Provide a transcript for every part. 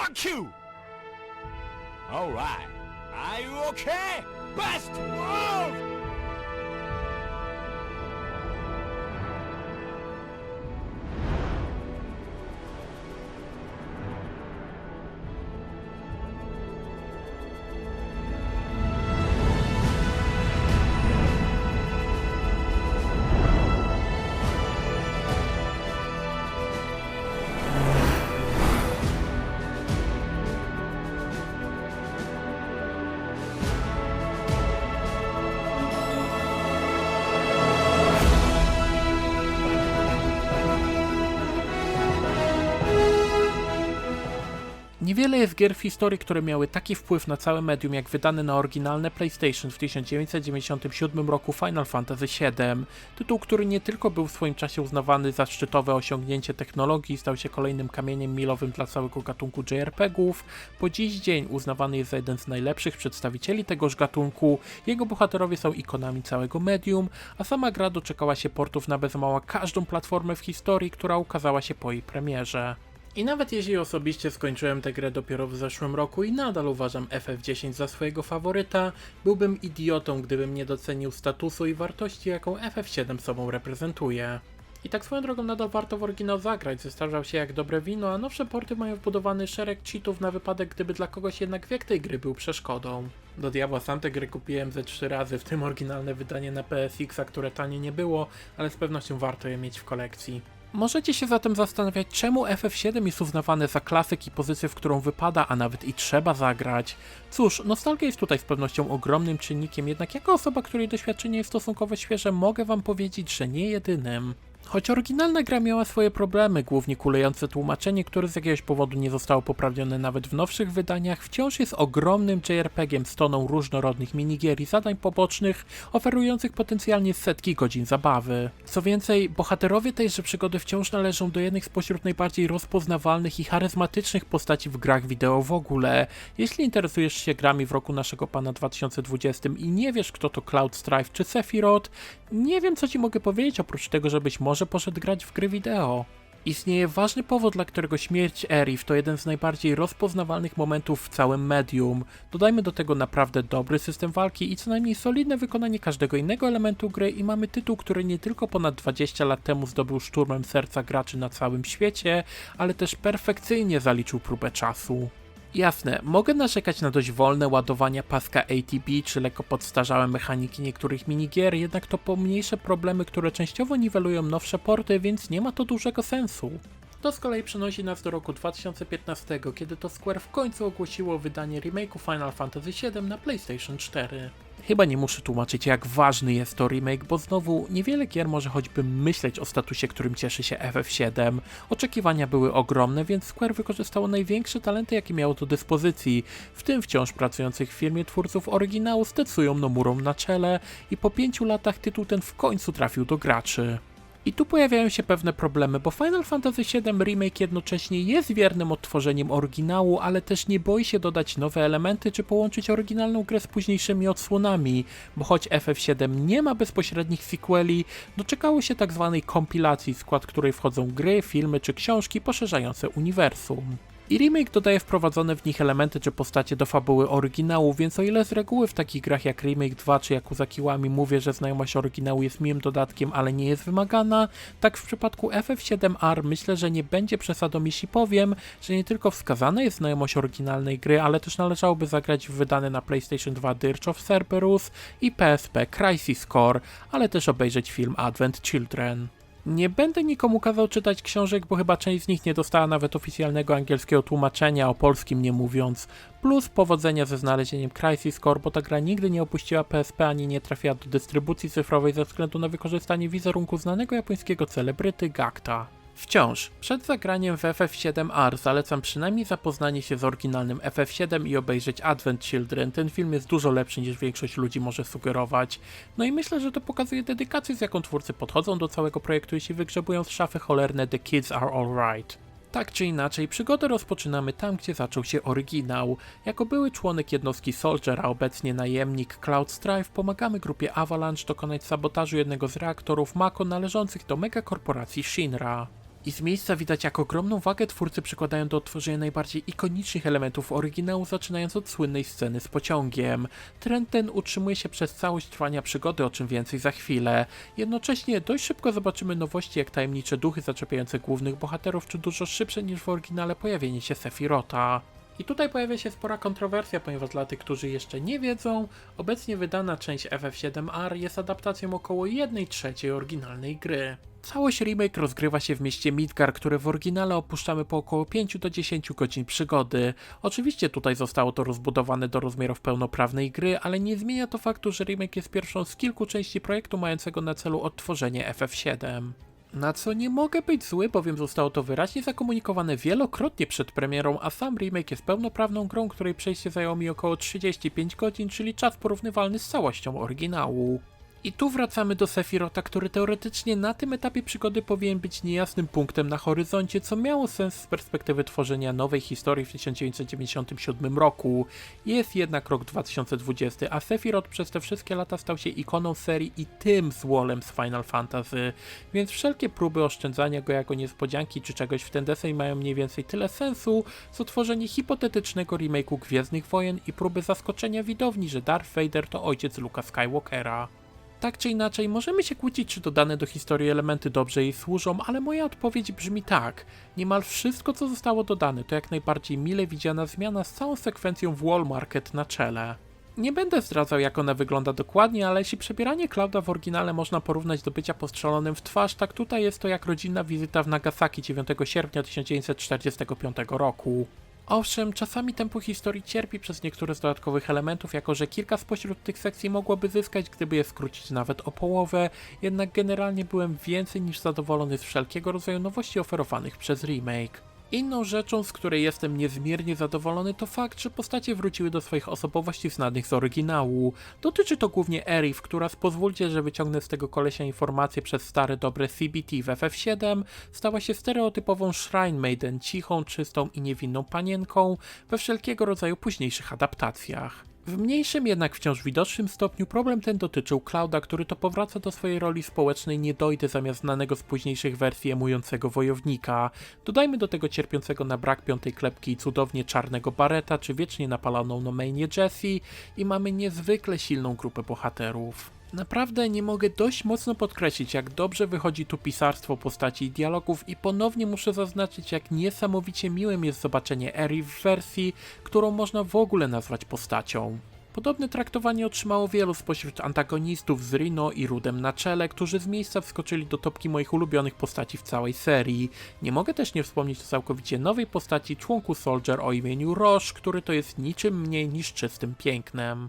Fuck you! Alright. Are you okay? Best move! Niewiele jest gier w historii, które miały taki wpływ na całe medium, jak wydany na oryginalne PlayStation w 1997 roku Final Fantasy VII. Tytuł, który nie tylko był w swoim czasie uznawany za szczytowe osiągnięcie technologii, stał się kolejnym kamieniem milowym dla całego gatunku JRPG-ów, po dziś dzień uznawany jest za jeden z najlepszych przedstawicieli tegoż gatunku, jego bohaterowie są ikonami całego medium, a sama gra doczekała się portów na bez mała każdą platformę w historii, która ukazała się po jej premierze. I nawet jeśli osobiście skończyłem tę grę dopiero w zeszłym roku i nadal uważam FF10 za swojego faworyta, byłbym idiotą, gdybym nie docenił statusu i wartości, jaką FF7 sobą reprezentuje. I tak swoją drogą nadal warto w oryginał zagrać, zestarzał się jak dobre wino, a nowsze porty mają wbudowany szereg cheatów na wypadek, gdyby dla kogoś jednak wiek tej gry był przeszkodą. Do diabła sam tę grę kupiłem ze trzy razy, w tym oryginalne wydanie na PSX, które tanie nie było, ale z pewnością warto je mieć w kolekcji. Możecie się zatem zastanawiać, czemu FF7 jest uznawane za klasyk i pozycję, w którą wypada, a nawet i trzeba zagrać. Cóż, nostalgia jest tutaj z pewnością ogromnym czynnikiem, jednak jako osoba, której doświadczenie jest stosunkowo świeże, mogę wam powiedzieć, że nie jedynym. Choć oryginalna gra miała swoje problemy, głównie kulejące tłumaczenie, które z jakiegoś powodu nie zostało poprawione nawet w nowszych wydaniach, wciąż jest ogromnym JRPG-iem z toną różnorodnych minigier i zadań pobocznych, oferujących potencjalnie setki godzin zabawy. Co więcej, bohaterowie tejże przygody wciąż należą do jednych spośród najbardziej rozpoznawalnych i charyzmatycznych postaci w grach wideo w ogóle. Jeśli interesujesz się grami w roku naszego pana 2020 i nie wiesz kto to Cloud Strife czy Sephiroth, nie wiem co ci mogę powiedzieć oprócz tego, żebyś może poszedł grać w gry wideo. Istnieje ważny powód, dla którego śmierć Erif to jeden z najbardziej rozpoznawalnych momentów w całym medium. Dodajmy do tego naprawdę dobry system walki i co najmniej solidne wykonanie każdego innego elementu gry i mamy tytuł, który nie tylko ponad 20 lat temu zdobył szturmem serca graczy na całym świecie, ale też perfekcyjnie zaliczył próbę czasu. Jasne, mogę narzekać na dość wolne ładowania paska ATB czy lekko podstarzałe mechaniki niektórych minigier, jednak to pomniejsze problemy, które częściowo niwelują nowsze porty, więc nie ma to dużego sensu. To z kolei przenosi nas do roku 2015, kiedy to Square w końcu ogłosiło wydanie remake'u Final Fantasy VII na PlayStation 4. Chyba nie muszę tłumaczyć, jak ważny jest to remake, bo znowu niewiele gier może choćby myśleć o statusie, którym cieszy się FF7. Oczekiwania były ogromne, więc Square wykorzystało największe talenty, jakie miało do dyspozycji, w tym wciąż pracujących w firmie twórców oryginału z Nomurą na czele i po pięciu latach tytuł ten w końcu trafił do graczy. I tu pojawiają się pewne problemy, bo Final Fantasy VII Remake jednocześnie jest wiernym odtworzeniem oryginału, ale też nie boi się dodać nowe elementy czy połączyć oryginalną grę z późniejszymi odsłonami, bo choć FF7 nie ma bezpośrednich sequeli, doczekało się tak zwanej kompilacji, w skład której wchodzą gry, filmy czy książki poszerzające uniwersum. I remake dodaje wprowadzone w nich elementy czy postacie do fabuły oryginału, więc o ile z reguły w takich grach jak Remake 2 czy Yakuza Kiwami mówię, że znajomość oryginału jest miłym dodatkiem, ale nie jest wymagana, tak w przypadku FF7R myślę, że nie będzie przesadą jeśli powiem, że nie tylko wskazana jest znajomość oryginalnej gry, ale też należałoby zagrać w wydane na PlayStation 2 Dirge of Cerberus i PSP Crisis Core, ale też obejrzeć film Advent Children. Nie będę nikomu kazał czytać książek, bo chyba część z nich nie dostała nawet oficjalnego angielskiego tłumaczenia, o polskim nie mówiąc. Plus powodzenia ze znalezieniem Crisis Core, bo ta gra nigdy nie opuściła PSP ani nie trafiła do dystrybucji cyfrowej ze względu na wykorzystanie wizerunku znanego japońskiego celebryty Gakta. Wciąż, przed zagraniem w FF7R zalecam przynajmniej zapoznanie się z oryginalnym FF7 i obejrzeć Advent Children. Ten film jest dużo lepszy niż większość ludzi może sugerować. No i myślę, że to pokazuje dedykację, z jaką twórcy podchodzą do całego projektu, jeśli wygrzebują z szafy cholerne The Kids Are Alright. Tak czy inaczej, przygodę rozpoczynamy tam, gdzie zaczął się oryginał. Jako były członek jednostki Soldier, a obecnie najemnik Cloud Strife, pomagamy grupie Avalanche dokonać sabotażu jednego z reaktorów Mako należących do megakorporacji Shinra. I z miejsca widać, jak ogromną wagę twórcy przykładają do odtworzenia najbardziej ikonicznych elementów oryginału, zaczynając od słynnej sceny z pociągiem. Trend ten utrzymuje się przez całość trwania przygody, o czym więcej za chwilę. Jednocześnie dość szybko zobaczymy nowości, jak tajemnicze duchy zaczepiające głównych bohaterów, czy dużo szybsze niż w oryginale pojawienie się Sefirota. I tutaj pojawia się spora kontrowersja, ponieważ dla tych, którzy jeszcze nie wiedzą, obecnie wydana część FF7R jest adaptacją około 1 trzeciej oryginalnej gry. Całość remake rozgrywa się w mieście Midgar, które w oryginale opuszczamy po około 5 do 10 godzin przygody. Oczywiście tutaj zostało to rozbudowane do rozmiarów pełnoprawnej gry, ale nie zmienia to faktu, że remake jest pierwszą z kilku części projektu mającego na celu odtworzenie FF7. Na co nie mogę być zły, bowiem zostało to wyraźnie zakomunikowane wielokrotnie przed premierą, a sam remake jest pełnoprawną grą, której przejście zajęło mi około 35 godzin, czyli czas porównywalny z całością oryginału. I tu wracamy do Sefirota, który teoretycznie na tym etapie przygody powinien być niejasnym punktem na horyzoncie, co miało sens z perspektywy tworzenia nowej historii w 1997 roku. Jest jednak rok 2020, a Sephiroth przez te wszystkie lata stał się ikoną serii i tym złolem z Final Fantasy, więc wszelkie próby oszczędzania go jako niespodzianki czy czegoś w ten deseń mają mniej więcej tyle sensu, co tworzenie hipotetycznego remake'u Gwiezdnych Wojen i próby zaskoczenia widowni, że Darth Vader to ojciec Luka Skywalkera. Tak czy inaczej, możemy się kłócić, czy dodane do historii elementy dobrze jej służą, ale moja odpowiedź brzmi tak. Niemal wszystko, co zostało dodane, to jak najbardziej mile widziana zmiana z całą sekwencją w Wall Market na czele. Nie będę zdradzał, jak ona wygląda dokładnie, ale jeśli przebieranie Clouda w oryginale można porównać do bycia postrzelonym w twarz, tak tutaj jest to jak rodzinna wizyta w Nagasaki 9 sierpnia 1945 roku. Owszem, czasami tempo historii cierpi przez niektóre z dodatkowych elementów, jako że kilka spośród tych sekcji mogłoby zyskać, gdyby je skrócić nawet o połowę, jednak generalnie byłem więcej niż zadowolony z wszelkiego rodzaju nowości oferowanych przez remake. Inną rzeczą, z której jestem niezmiernie zadowolony, to fakt, że postacie wróciły do swoich osobowości znanych z oryginału. Dotyczy to głównie Erif, która, pozwólcie, że wyciągnę z tego kolesia informacje przez stare dobre CBT w FF7, stała się stereotypową Shrine Maiden, cichą, czystą i niewinną panienką we wszelkiego rodzaju późniejszych adaptacjach. W mniejszym, jednak wciąż widocznym stopniu problem ten dotyczył Clouda, który to powraca do swojej roli społecznej nie dojdę zamiast znanego z późniejszych wersji emującego wojownika. Dodajmy do tego cierpiącego na brak piątej klepki i cudownie czarnego Bareta, czy wiecznie napaloną na mainie Jessie i mamy niezwykle silną grupę bohaterów. Naprawdę nie mogę dość mocno podkreślić, jak dobrze wychodzi tu pisarstwo postaci i dialogów i ponownie muszę zaznaczyć, jak niesamowicie miłym jest zobaczenie Eri w wersji, którą można w ogóle nazwać postacią. Podobne traktowanie otrzymało wielu spośród antagonistów z Rino i Rudem na czele, którzy z miejsca wskoczyli do topki moich ulubionych postaci w całej serii. Nie mogę też nie wspomnieć o całkowicie nowej postaci członku Soldier o imieniu Roche, który to jest niczym mniej niż czystym pięknem.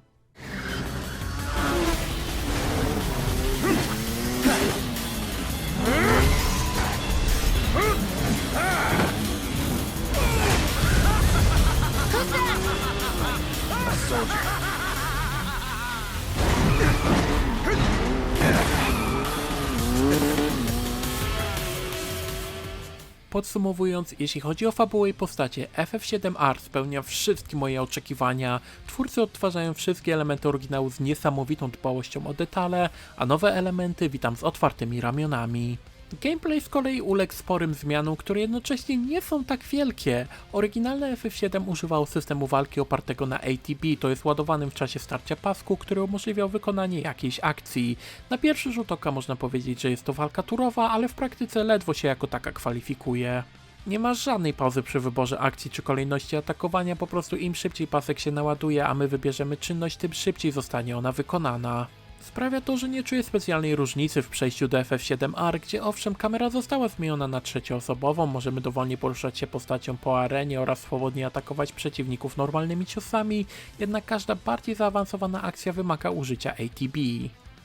Podsumowując, jeśli chodzi o fabułę i postacie, FF7R spełnia wszystkie moje oczekiwania. Twórcy odtwarzają wszystkie elementy oryginału z niesamowitą dbałością o detale, a nowe elementy witam z otwartymi ramionami. Gameplay z kolei uległ sporym zmianom, które jednocześnie nie są tak wielkie. Oryginalne FF7 używało systemu walki opartego na ATB, to jest ładowanym w czasie starcia pasku, który umożliwiał wykonanie jakiejś akcji. Na pierwszy rzut oka można powiedzieć, że jest to walka turowa, ale w praktyce ledwo się jako taka kwalifikuje. Nie ma żadnej pauzy przy wyborze akcji czy kolejności atakowania, po prostu im szybciej pasek się naładuje, a my wybierzemy czynność, tym szybciej zostanie ona wykonana. Sprawia to, że nie czuję specjalnej różnicy w przejściu do FF7R, gdzie owszem kamera została zmieniona na trzecioosobową, możemy dowolnie poruszać się postacią po arenie oraz swobodnie atakować przeciwników normalnymi ciosami, jednak każda bardziej zaawansowana akcja wymaga użycia ATB.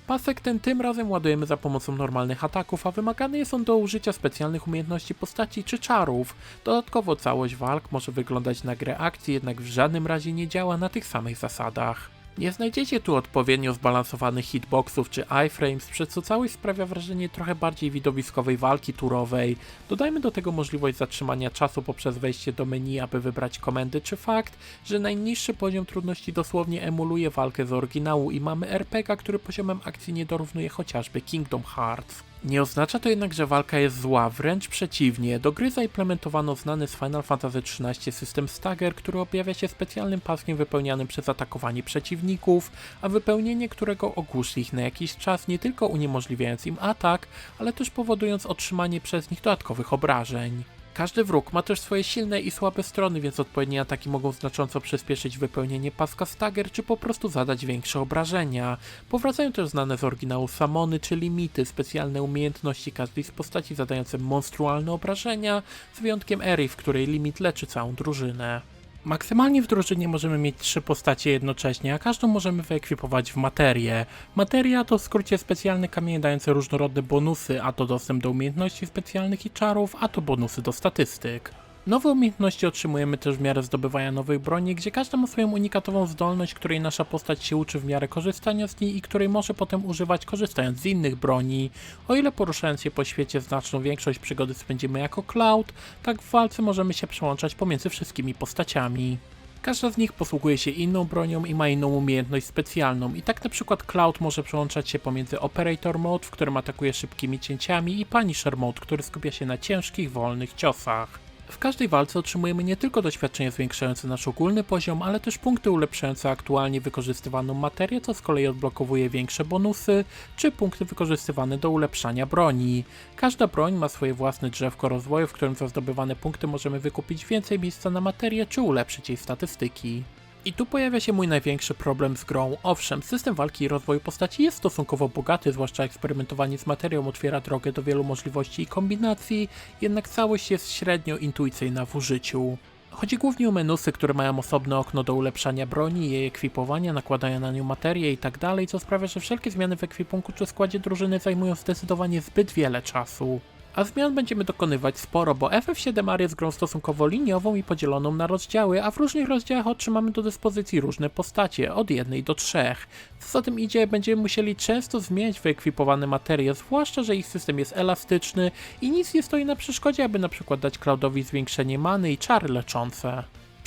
Pasek ten tym razem ładujemy za pomocą normalnych ataków, a wymagany jest on do użycia specjalnych umiejętności postaci czy czarów. Dodatkowo całość walk może wyglądać na grę akcji, jednak w żadnym razie nie działa na tych samych zasadach. Nie znajdziecie tu odpowiednio zbalansowanych hitboxów czy iframes, przez co całość sprawia wrażenie trochę bardziej widowiskowej walki turowej. Dodajmy do tego możliwość zatrzymania czasu poprzez wejście do menu, aby wybrać komendy, czy fakt, że najniższy poziom trudności dosłownie emuluje walkę z oryginału i mamy RPG, który poziomem akcji nie dorównuje chociażby Kingdom Hearts. Nie oznacza to jednak, że walka jest zła, wręcz przeciwnie. Do gry zaimplementowano znany z Final Fantasy XIII system Stagger, który objawia się specjalnym paskiem wypełnianym przez atakowanie przeciwników, a wypełnienie którego ogłuszy ich na jakiś czas, nie tylko uniemożliwiając im atak, ale też powodując otrzymanie przez nich dodatkowych obrażeń. Każdy wróg ma też swoje silne i słabe strony, więc odpowiednie ataki mogą znacząco przyspieszyć wypełnienie paska stagger, czy po prostu zadać większe obrażenia. Powracają też znane z oryginału samony, czyli mity, specjalne umiejętności każdej z postaci zadające monstrualne obrażenia, z wyjątkiem Eri, w której limit leczy całą drużynę. Maksymalnie w drużynie możemy mieć trzy postacie jednocześnie, a każdą możemy wyekwipować w materię. Materia to w skrócie specjalne kamienie dające różnorodne bonusy, a to dostęp do umiejętności specjalnych i czarów, a to bonusy do statystyk. Nowe umiejętności otrzymujemy też w miarę zdobywania nowych broni, gdzie każda ma swoją unikatową zdolność, której nasza postać się uczy w miarę korzystania z niej i której może potem używać korzystając z innych broni. O ile poruszając się po świecie znaczną większość przygody spędzimy jako Cloud, tak w walce możemy się przełączać pomiędzy wszystkimi postaciami. Każda z nich posługuje się inną bronią i ma inną umiejętność specjalną i tak na przykład Cloud może przełączać się pomiędzy Operator Mode, w którym atakuje szybkimi cięciami i Punisher Mode, który skupia się na ciężkich, wolnych ciosach. W każdej walce otrzymujemy nie tylko doświadczenie zwiększające nasz ogólny poziom, ale też punkty ulepszające aktualnie wykorzystywaną materię, co z kolei odblokowuje większe bonusy, czy punkty wykorzystywane do ulepszania broni. Każda broń ma swoje własne drzewko rozwoju, w którym za zdobywane punkty możemy wykupić więcej miejsca na materię, czy ulepszyć jej statystyki. I tu pojawia się mój największy problem z grą. Owszem, system walki i rozwoju postaci jest stosunkowo bogaty, zwłaszcza eksperymentowanie z materią otwiera drogę do wielu możliwości i kombinacji, jednak całość jest średnio intuicyjna w użyciu. Chodzi głównie o menusy, które mają osobne okno do ulepszania broni, jej ekwipowania, nakładania na nią materię itd., co sprawia, że wszelkie zmiany w ekwipunku czy składzie drużyny zajmują zdecydowanie zbyt wiele czasu a zmian będziemy dokonywać sporo, bo FF7R jest grą stosunkowo liniową i podzieloną na rozdziały, a w różnych rozdziałach otrzymamy do dyspozycji różne postacie, od jednej do trzech. Co za tym idzie, będziemy musieli często zmieniać wyekwipowane materie, zwłaszcza, że ich system jest elastyczny i nic nie stoi na przeszkodzie, aby na przykład dać Cloudowi zwiększenie many i czary leczące.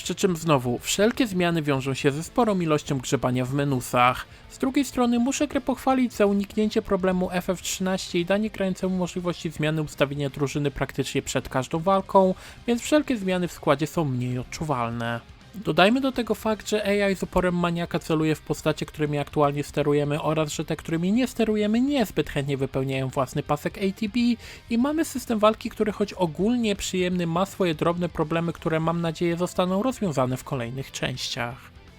Przy czym znowu, wszelkie zmiany wiążą się ze sporą ilością grzebania w menusach. Z drugiej strony muszę grę pochwalić za uniknięcie problemu FF13 i danie grającemu możliwości zmiany ustawienia drużyny praktycznie przed każdą walką, więc wszelkie zmiany w składzie są mniej odczuwalne. Dodajmy do tego fakt, że AI z oporem maniaka celuje w postacie, którymi aktualnie sterujemy oraz, że te, którymi nie sterujemy niezbyt chętnie wypełniają własny pasek ATB i mamy system walki, który choć ogólnie przyjemny ma swoje drobne problemy, które mam nadzieję zostaną rozwiązane w kolejnych częściach.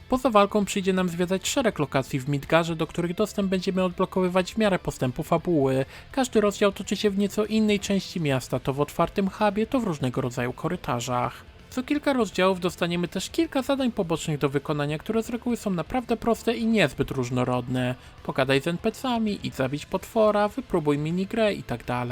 Poza walką przyjdzie nam zwiedzać szereg lokacji w Midgarze, do których dostęp będziemy odblokowywać w miarę postępu fabuły. Każdy rozdział toczy się w nieco innej części miasta, to w otwartym hubie, to w różnego rodzaju korytarzach. Co kilka rozdziałów dostaniemy też kilka zadań pobocznych do wykonania, które z reguły są naprawdę proste i niezbyt różnorodne. Pogadaj z NPC-ami, idź zabić potwora, wypróbuj minigrę itd.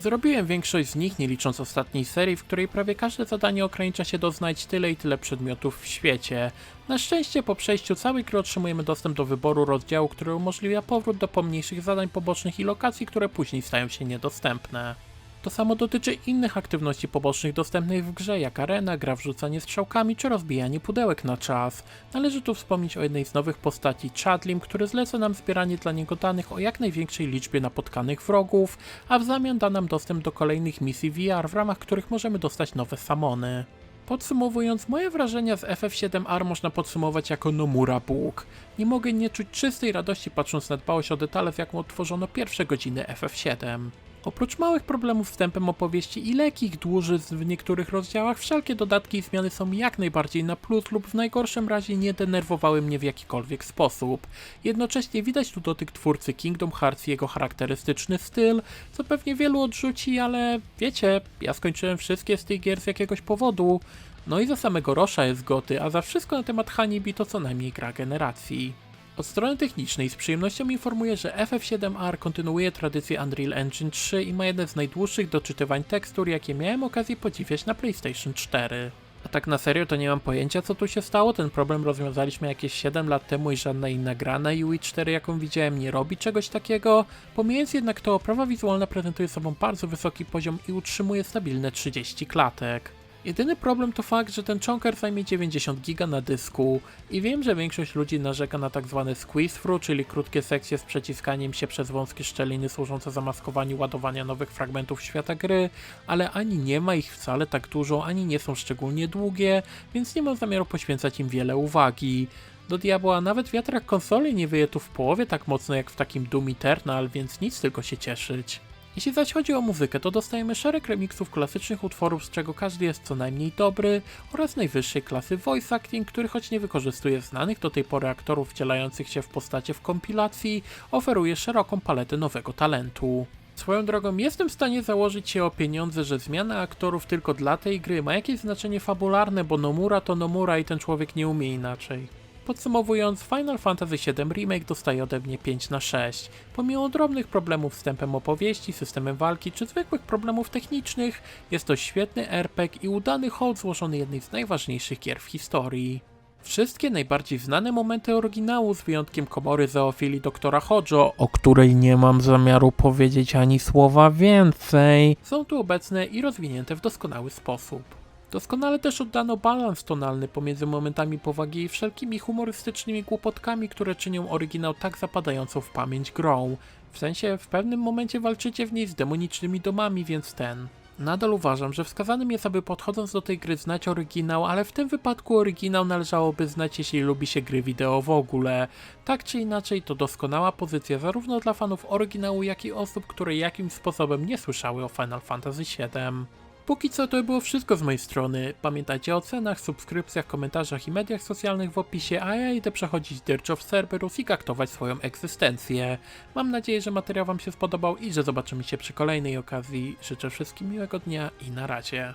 Zrobiłem większość z nich, nie licząc ostatniej serii, w której prawie każde zadanie ogranicza się do znajdź tyle i tyle przedmiotów w świecie. Na szczęście po przejściu całej gry otrzymujemy dostęp do wyboru rozdziału, który umożliwia powrót do pomniejszych zadań pobocznych i lokacji, które później stają się niedostępne. To samo dotyczy innych aktywności pobocznych dostępnych w grze, jak arena, gra w rzucanie strzałkami czy rozbijanie pudełek na czas. Należy tu wspomnieć o jednej z nowych postaci, Chadlim, który zleca nam zbieranie dla niego danych o jak największej liczbie napotkanych wrogów, a w zamian da nam dostęp do kolejnych misji VR, w ramach których możemy dostać nowe samony. Podsumowując, moje wrażenia z FF7R można podsumować jako Nomura Bóg. Nie mogę nie czuć czystej radości patrząc na dbałość o detale, w jaką odtworzono pierwsze godziny FF7. Oprócz małych problemów z wstępem opowieści i lekkich dłużyzn w niektórych rozdziałach, wszelkie dodatki i zmiany są jak najbardziej na plus lub w najgorszym razie nie denerwowały mnie w jakikolwiek sposób. Jednocześnie widać tu dotyk twórcy Kingdom Hearts i jego charakterystyczny styl, co pewnie wielu odrzuci, ale wiecie, ja skończyłem wszystkie z tych gier z jakiegoś powodu. No i za samego Rosza jest goty, a za wszystko na temat Honeybee to co najmniej gra generacji. Od strony technicznej z przyjemnością informuję, że FF7R kontynuuje tradycję Unreal Engine 3 i ma jeden z najdłuższych doczytywań tekstur, jakie miałem okazję podziwiać na PlayStation 4. A tak na serio to nie mam pojęcia co tu się stało, ten problem rozwiązaliśmy jakieś 7 lat temu i żadna inna gra na UI 4 jaką widziałem nie robi czegoś takiego. Pomijając jednak to, oprawa wizualna prezentuje sobą bardzo wysoki poziom i utrzymuje stabilne 30 klatek. Jedyny problem to fakt, że ten chonker zajmie 90 giga na dysku i wiem, że większość ludzi narzeka na tak zwane squeeze through, czyli krótkie sekcje z przeciskaniem się przez wąskie szczeliny służące zamaskowaniu ładowania nowych fragmentów świata gry, ale ani nie ma ich wcale tak dużo, ani nie są szczególnie długie, więc nie mam zamiaru poświęcać im wiele uwagi. Do diabła nawet wiatrak konsoli nie wyje tu w połowie tak mocno jak w takim Doom Eternal, więc nic tylko się cieszyć. Jeśli zaś chodzi o muzykę, to dostajemy szereg remiksów klasycznych utworów, z czego każdy jest co najmniej dobry, oraz najwyższej klasy voice acting, który choć nie wykorzystuje znanych do tej pory aktorów wcielających się w postacie w kompilacji, oferuje szeroką paletę nowego talentu. Swoją drogą jestem w stanie założyć się o pieniądze, że zmiana aktorów tylko dla tej gry ma jakieś znaczenie fabularne, bo Nomura to Nomura i ten człowiek nie umie inaczej. Podsumowując, Final Fantasy VII Remake dostaje ode mnie 5 na 6. Pomimo drobnych problemów z tempem opowieści, systemem walki czy zwykłych problemów technicznych, jest to świetny RPG i udany hołd złożony jednej z najważniejszych gier w historii. Wszystkie najbardziej znane momenty oryginału, z wyjątkiem komory zoofilii doktora Hojo, o której nie mam zamiaru powiedzieć ani słowa więcej, są tu obecne i rozwinięte w doskonały sposób. Doskonale też oddano balans tonalny pomiędzy momentami powagi i wszelkimi humorystycznymi głupotkami, które czynią oryginał tak zapadającą w pamięć grą. W sensie, w pewnym momencie walczycie w niej z demonicznymi domami, więc ten. Nadal uważam, że wskazanym jest, aby podchodząc do tej gry znać oryginał, ale w tym wypadku oryginał należałoby znać, jeśli lubi się gry wideo w ogóle. Tak czy inaczej, to doskonała pozycja zarówno dla fanów oryginału, jak i osób, które jakimś sposobem nie słyszały o Final Fantasy VII. Póki co to było wszystko z mojej strony. Pamiętajcie o cenach, subskrypcjach, komentarzach i mediach socjalnych w opisie, a ja idę przechodzić Dirge of Cerberus i kaktować swoją egzystencję. Mam nadzieję, że materiał Wam się spodobał i że zobaczymy się przy kolejnej okazji. Życzę wszystkim miłego dnia i na razie.